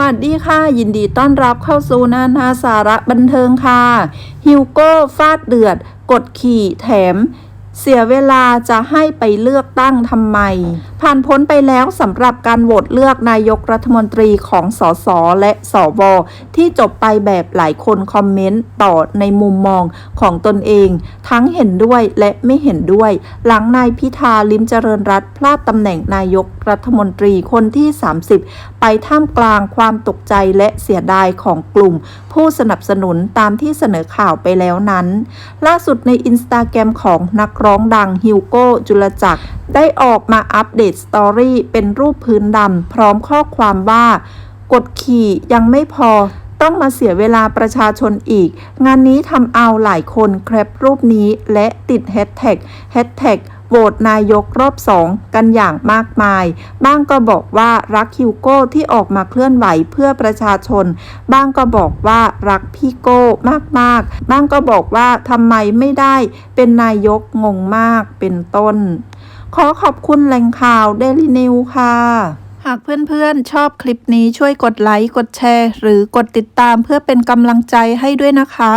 วัสดีค่ะ ยินดีต้อนรับเข้าสู่นานาสาระบันเทิงค่ะ ฮิวโก้ฟาดเดือด กดขี่แถม เสียเวลาจะให้ไปเลือกตั้งทำไม ผ่านพ้นไปแล้วสำหรับการโหวตเลือกนายกรัฐมนตรีของสสและสวที่จบไปแบบหลายคนคอมเมนต์ต่อในมุมมองของตนเอง ทั้งเห็นด้วยและไม่เห็นด้วย หลังนายพิธาลิมเจริญรัตพลาดตำแหน่งนายกรัฐมนตรีคนที่ 30 ไปท่ามกลางความตกใจและเสียดายของกลุ่ม ผู้สนับสนุนตามที่เสนอข่าวไปแล้วนั้น ล่าสุดในอินสตาแกรมของนักร้องดังฮิวโก้จุลจักรได้ออกมาอัปเดตสตอรี่เป็นรูปพื้นดำพร้อมข้อความว่า กดขี่ยังไม่พอต้องมาเสียเวลาประชาชนอีก งานนี้ทำเอาหลายคนแคปรูปนี้และติดแฮชแท็กแฮชแท็กโหวตนายกรอบสองกันอย่างมากมาย บ้างก็บอกว่ารักฮิวโก้ที่ออกมาเคลื่อนไหวเพื่อประชาชน บ้างก็บอกว่ารักพี่โก้มากๆ บ้างก็บอกว่าทำไมไม่ได้เป็นนายกงงมากเป็นต้น ขอขอบคุณแหล่งข่าวเดลินิวค่ะ หากเพื่อนๆ ชอบคลิปนี้ช่วยกดไลค์ กดแชร์ หรือกดติดตามเพื่อเป็นกำลังใจให้ด้วยนะคะ